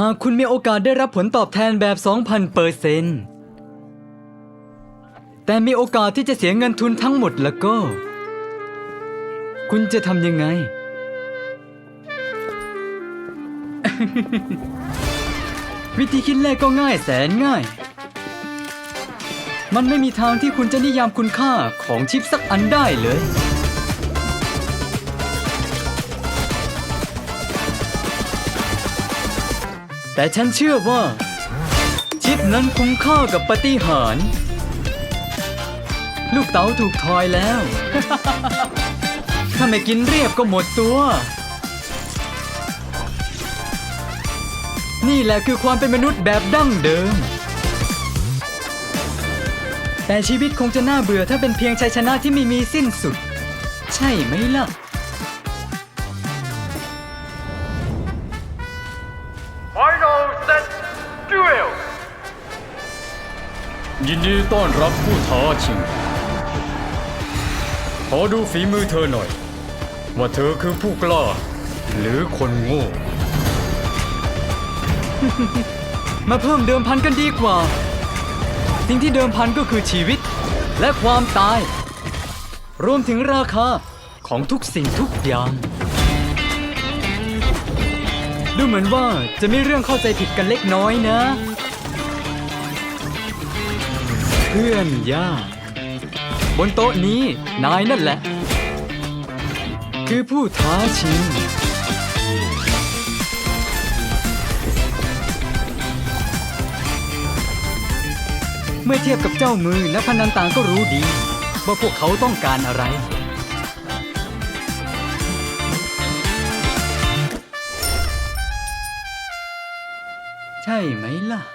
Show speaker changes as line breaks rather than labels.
หากคุณมีโอกาสได้รับผลตอบแทนแบบ 2,000เปอร์เซนต์แต่มีโอกาสที่จะเสียเงินทุนทั้งหมดแล้วก็ คุณจะทำยังไง วิธีคิดเลขก็ง่ายแสนง่าย มันไม่มีทางที่คุณจะนิยามคุณค่าของชิปสักอันได้เลย แต่ฉันเชื่อว่า ชิปนั้นคุ้มค่ากับปฏิหาร ลูกเต๋าถูกทอยแล้ว ถ้าไม่กินเรียบก็หมดตัว นี่แหละคือความเป็นมนุษย์แบบดั้งเดิม แต่ชีวิตคงจะน่าเบื่อถ้าเป็นเพียงชัยชนะที่ไม่มีสิ้นสุด ใช่ไหมล่ะ
ยินดีต้อนรับผู้ท้าชิง ขอดูฝีมือเธอหน่อย ว่าเธอคือผู้กล้า หรือคนโง่
มาเพิ่มเดิมพันกันดีกว่า สิ่งที่เดิมพันก็คือชีวิต และความตาย รวมถึงราคาของทุกสิ่งทุกอย่าง ดูเหมือนว่าจะมีเรื่องเข้าใจผิดกันเล็กน้อยนะ พื่อนยาก บนโต๊ะนี้นายนั่นแหละ คือผู้ท้าชิง เมื่อเทียบกับเจ้ามือและพนันต่างก็รู้ดี ว่าพวกเขาต้องการอะไร ใช่ไหมล่ะ